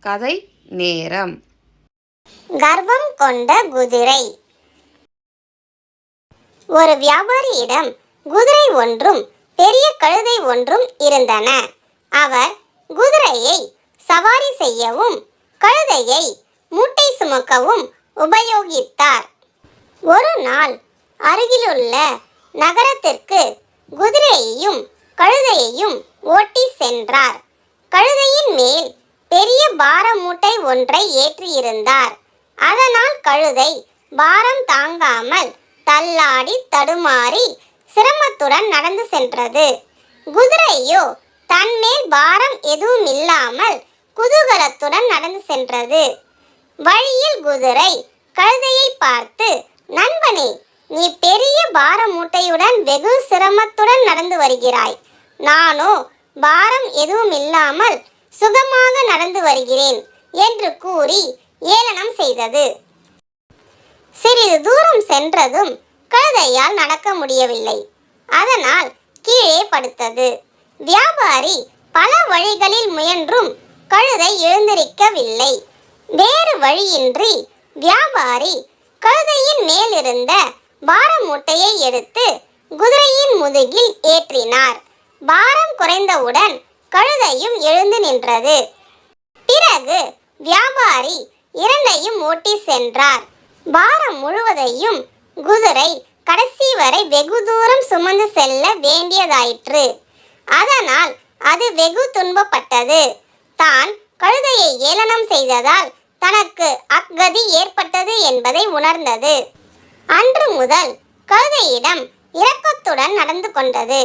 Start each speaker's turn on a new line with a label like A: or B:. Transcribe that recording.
A: கதை நேரம்.
B: கர்வம் கொண்ட குதிரை. ஒரு வியாபாரியிடம் குதிரை ஒன்றும் பெரிய கழுதை ஒன்றும் இருந்தன. அவர் குதிரையை சவாரி செய்யவும் கழுதையை மூட்டை சுமக்கவும் உபயோகித்தார். ஒரு நாள் அருகிலுள்ள நகரத்திற்கு குதிரையையும் கழுதையையும் ஓட்டி சென்றார். கழுதையின் மேல் பெரிய பார மூட்டை ஒன்றை ஏற்றியிருந்தார். அதனால் கழுதை பாரம் தாங்காமல் தள்ளாடி தடுமாறி சிரமத்துடன் நடந்து சென்றது. குதிரையோ தன்மேல் பாரம் எதுவும் இல்லாமல் குதூகலத்துடன் நடந்து சென்றது. வழியில் குதிரை கழுதையை பார்த்து நண்பனே நீ பெரிய பார மூட்டையுடன் வெகு சிரமத்துடன் நடந்து வருகிறாய். நானோ பாரம் எதுவும் இல்லாமல் சுகமாக நடந்து வருகிறேன் என்று கூறி ஏளனம் செய்தது. சிறிது தூரம் சென்றதும் கழுதையால் நடக்க முடியவில்லை. அதனால் கீழே படுத்தது. வியாபாரி பல வழிகளில் முயன்றும் கழுதை எழுந்திருக்கவில்லை. வேறு வழியின்றி வியாபாரி கழுதையின் மேலிருந்த பார மூட்டையை எடுத்து குதிரையின் முதுகில் ஏற்றினார். பாரம் குறைந்தவுடன் கழுதையும் எழுந்து நின்றது. பிறகு வியாபாரி இரண்டையும் ஓட்டி சென்றார். பாரம் முழுவதையும் குதிரை கடைசி வரை வெகு தூரம் சுமந்து செல்ல வேண்டியதாயிற்று. அதனால் அது வெகு துன்பப்பட்டது. தான் கழுதையை ஏளனம் செய்ததால் தனக்கு அக்கதி ஏற்பட்டது என்பதை உணர்ந்தது. அன்று முதல் கழுதையிடம் இரக்கத்துடன் நடந்து கொண்டது.